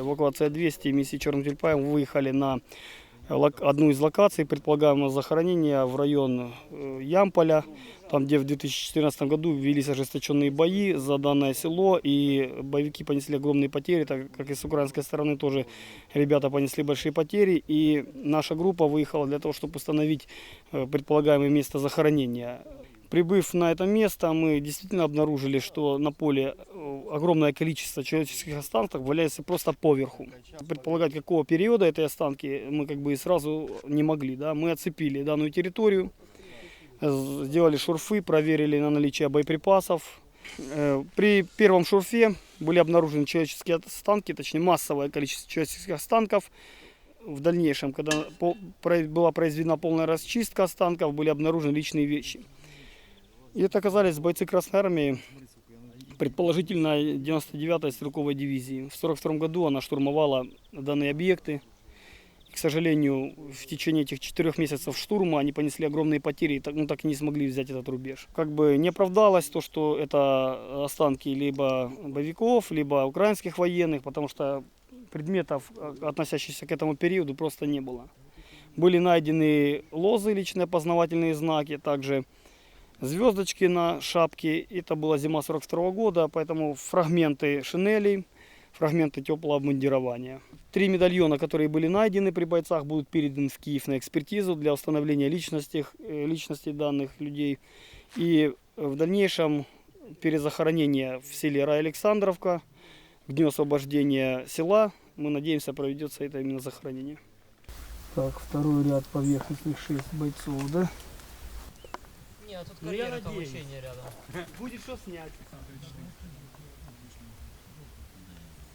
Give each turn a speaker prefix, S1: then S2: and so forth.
S1: Эвакуация 200 миссии Черным тюльпаем выехали на лок- одну из локаций предполагаемого захоронения в район э, Ямполя, там где в 2014 году велись ожесточенные бои за данное село, и боевики понесли огромные потери, так как и с украинской стороны тоже ребята понесли большие потери, и наша группа выехала для того, чтобы установить э, предполагаемое место захоронения. Прибыв на это место, мы действительно обнаружили, что на поле э, огромное количество человеческих останков валяется просто поверху. Предполагать, какого периода эти останки, мы как бы и сразу не могли. Да? Мы оцепили данную территорию, сделали шурфы, проверили на наличие боеприпасов. Э, При первом шурфе были обнаружены человеческие останки, точнее массовое количество человеческих останков. В дальнейшем, когда была произведена полная расчистка останков, были обнаружены личные вещи. И это оказались бойцы Красной Армии, предположительно 99-й стрелковой дивизии. В 1942 году она штурмовала данные объекты. И, к сожалению, в течение этих четырех месяцев штурма они понесли огромные потери и так, ну, так и не смогли взять этот рубеж. Как бы не оправдалось то, что это останки либо боевиков, либо украинских военных, потому что предметов, э, относящихся к этому периоду, просто не было. Были найдены лозы, личные опознавательные знаки, также звездочки на шапке. Это была зима 42 года, поэтому фрагменты шинелей, фрагменты теплого обмундирования. Три медальона, которые были найдены при бойцах, будут переданы в Киев на экспертизу для установления личности, э, личности данных людей. И в дальнейшем перезахоронение в селе Рай-Александровка, к дню освобождения села, мы надеемся, проведется это именно захоронение. Так, второй ряд поверхностных шесть бойцов, да?
S2: Не, а тут
S1: Ну, я
S2: там
S1: надеюсь.
S2: учение рядом.
S1: Будет что снять.